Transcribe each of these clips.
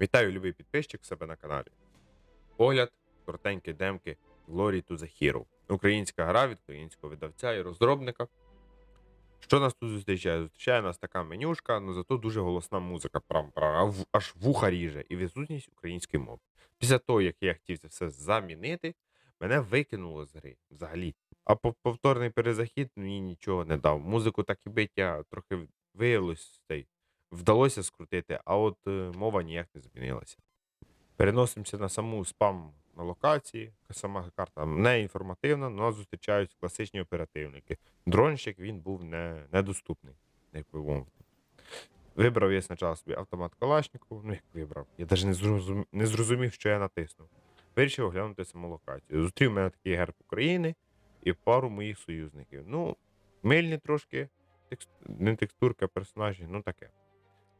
Вітаю, любий підписчик себе на каналі. Огляд, коротенькі демки Glory to the Hero. Українська гра від українського видавця і розробника. Що нас тут зустрічає? Зустрічає нас така менюшка, але зато дуже голосна музика, прям, аж вуха ріже, і відсутність української мови. Після того, як я хотів це все замінити, мене викинуло з гри взагалі. А повторний перезахід мені нічого не дав. Музику так і бить, я трохи виявилось цей, вдалося скрутити, а от е, мова ніяк не змінилася. Переносимося на саму спам на локації. Сама карта не інформативна, але зустрічають класичні оперативники. Дронщик він був не, недоступний, як би мовити. Вибрав я спочатку собі автомат Калашникова, ну як вибрав. Я навіть не зрозумів, не зрозумів, що я натиснув. Вирішив оглянути саму локацію. Зустрів мене такий герб України і пару моїх союзників. Ну, мильні трошки, текст... не текстурка, а персонажі, ну таке.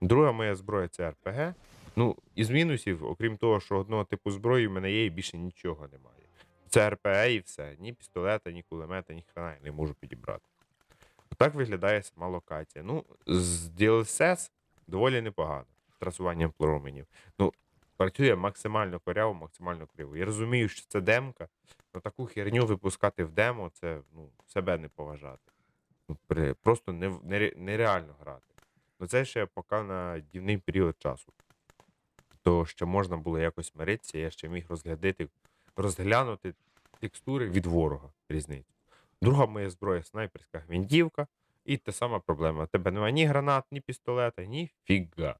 Друга моя зброя це РПГ. Ну, із мінусів, окрім того, що одного типу зброї в мене є і більше нічого немає. Це РПГ і все. Ні пістолета, ні кулемета, ні хрена я не можу підібрати. Так виглядає сама локація. Ну, з DLSS доволі непогано. з Трасуванням променів. Ну, працює максимально коряво, максимально криво. Я розумію, що це демка, але таку херню випускати в демо це ну, себе не поважати. Ну, просто нереально грати. Ну це ще поки на дівний період часу. То ще можна було якось миритися, я ще міг розглядати, розглянути текстури від ворога різницю. Друга моя зброя снайперська гвинтівка, і та сама проблема. У тебе немає ні гранат, ні пістолета, ні фіга.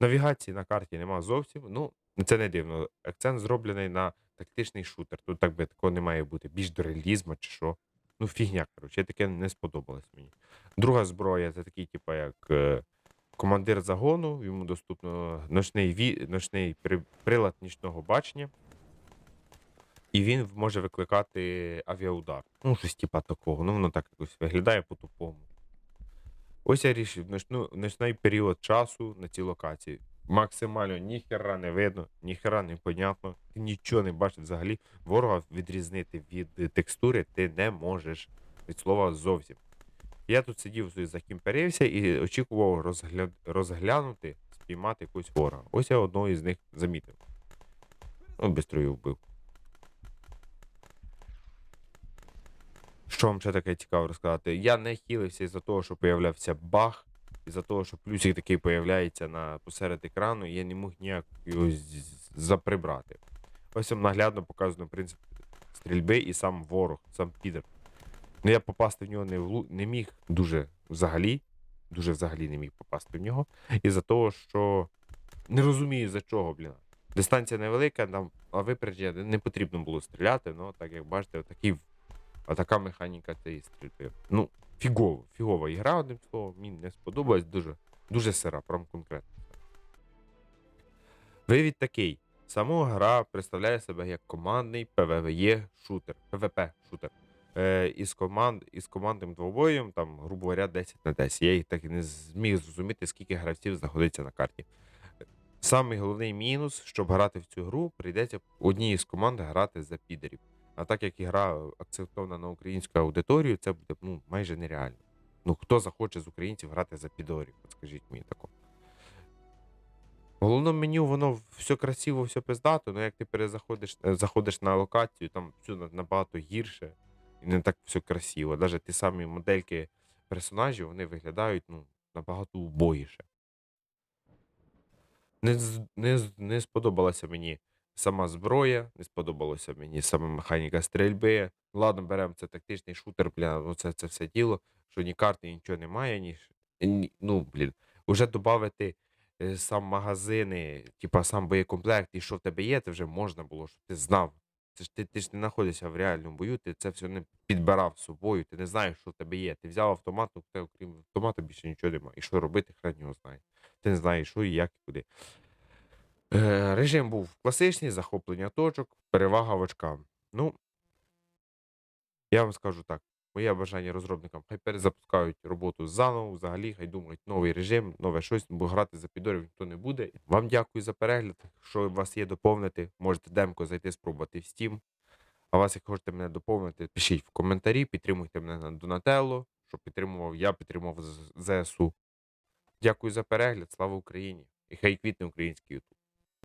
Навігації на карті нема зовсім. Ну, це не дивно. Акцент зроблений на тактичний шутер. Тут так би такого не має бути. Більш до реалізму чи що. Ну, фігня, коротше, таке не сподобалось мені. Друга зброя це такий, типу, як е, командир загону, йому доступно ночний, ві... ночний при... прилад нічного бачення. І він може викликати авіаудар. Ну, щось типа такого. Ну, воно так якось виглядає по-тупому. Ось я рішив ночну... ночний період часу на цій локації. Максимально ніхера не видно, ніхера не понятно, ти нічого не бачиш взагалі. Ворога відрізнити від е, текстури ти не можеш. Від слова зовсім. Я тут сидів закімперився і очікував розгля... розглянути, спіймати якогось ворога. Ось я одного із них замітив. Ну, бистро його вбив. Що вам ще таке цікаво розказати? Я не хілився із-за того, що появлявся баг, із-за того, що плюсик такий появляється на посеред екрану, і я не мог ніяк його заприбрати. Ось вам наглядно показано принцип стрільби і сам ворог, сам підер. Ну, я попасти в нього не, влу... не міг дуже взагалі. Дуже взагалі не міг попасти в нього. Із-за того, що не розумію за чого, блін. Дистанція невелика, нам, а випередження не потрібно було стріляти, ну, так як бачите, отакі, отака механіка цієї стрільби. Ну, фігово, фігова ігра, одним словом, мені не сподобалась, дуже, дуже сира, прям конкретно. Вивід такий. Сама гра представляє себе як командний PvE шутер, PvP шутер. Е, із, команд, із командним двобоєм, там, грубо говоря, 10 на 10. Я їх так і не зміг зрозуміти, скільки гравців знаходиться на карті. Самий головний мінус, щоб грати в цю гру, прийдеться одній із команд грати за підерів. А так як ігра акцентована на українську аудиторію, це буде ну, майже нереально. Ну, хто захоче з українців грати за підорів, скажіть мені тако. В головному меню воно все красиво, все пиздато, але як ти перезаходиш е, заходиш на локацію, там все набагато гірше і не так все красиво. Навіть ті самі модельки персонажів вони виглядають ну, набагато убогіше. Не, не, не сподобалася мені сама зброя, не сподобалася мені сама механіка стрільби. Ладно, беремо це тактичний шутер, бля, ну це, все діло, що ні карти, нічого немає, ні, ну, блін, уже додати е, сам магазини, типа сам боєкомплект, і що в тебе є, це вже можна було, щоб ти знав. Це ж ти, ти ж не знаходишся в реальному бою, ти це все не підбирав з собою, ти не знаєш, що в тебе є. Ти взяв автомат, тебе, окрім автомата більше нічого немає. І що робити, хрен його знає. Ти не знаєш, що і як і куди. Е, режим був класичний, захоплення точок, перевага в очкам. Ну, я вам скажу так. Моє бажання розробникам, хай перезапускають роботу заново, взагалі, хай думають новий режим, нове щось, бо грати за підорів ніхто не буде. Вам дякую за перегляд. Якщо у вас є доповнити, можете демко зайти спробувати в Steam. А вас, як хочете мене доповнити, пишіть в коментарі, підтримуйте мене на Donatello, щоб підтримував, я підтримував ЗСУ. Дякую за перегляд, слава Україні! І хай квітне український YouTube.